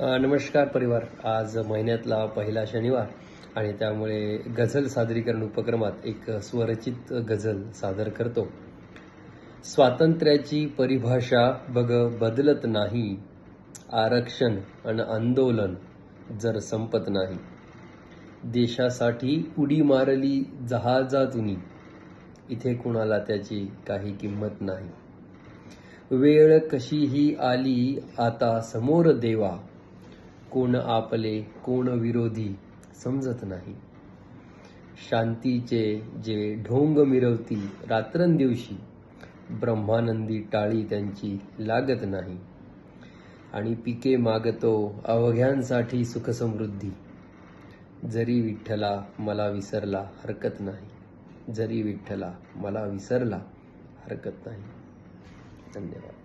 नमस्कार परिवार. आज महिन्यातला पहिला शनिवार आणि त्यामुळे गझल सादरीकरण उपक्रमात एक स्वरचित गझल सादर करतो. स्वातंत्र्याची परिभाषा बघ बदलत नाही. आरक्षण आणि आंदोलन जर संपत नाही. देशासाठी उडी मारली जहाजातुनी. इथे कुणाला त्याची काही किंमत नाही. वेळ कशीही आली आता समोर देवा. कोण आपले कोण विरोधी समजत नाही. शांतीचे जे ढोंग मिरवती रात्रंदिवशी ब्रह्मानंदी टाळी त्यांची लागत नाही. आणि पिके मागतो अवघ्यांसाठी सुखसमृद्धी. जरी विठ्ठला मला विसरला हरकत नाही. जरी विठ्ठला मला विसरला हरकत नाही. धन्यवाद.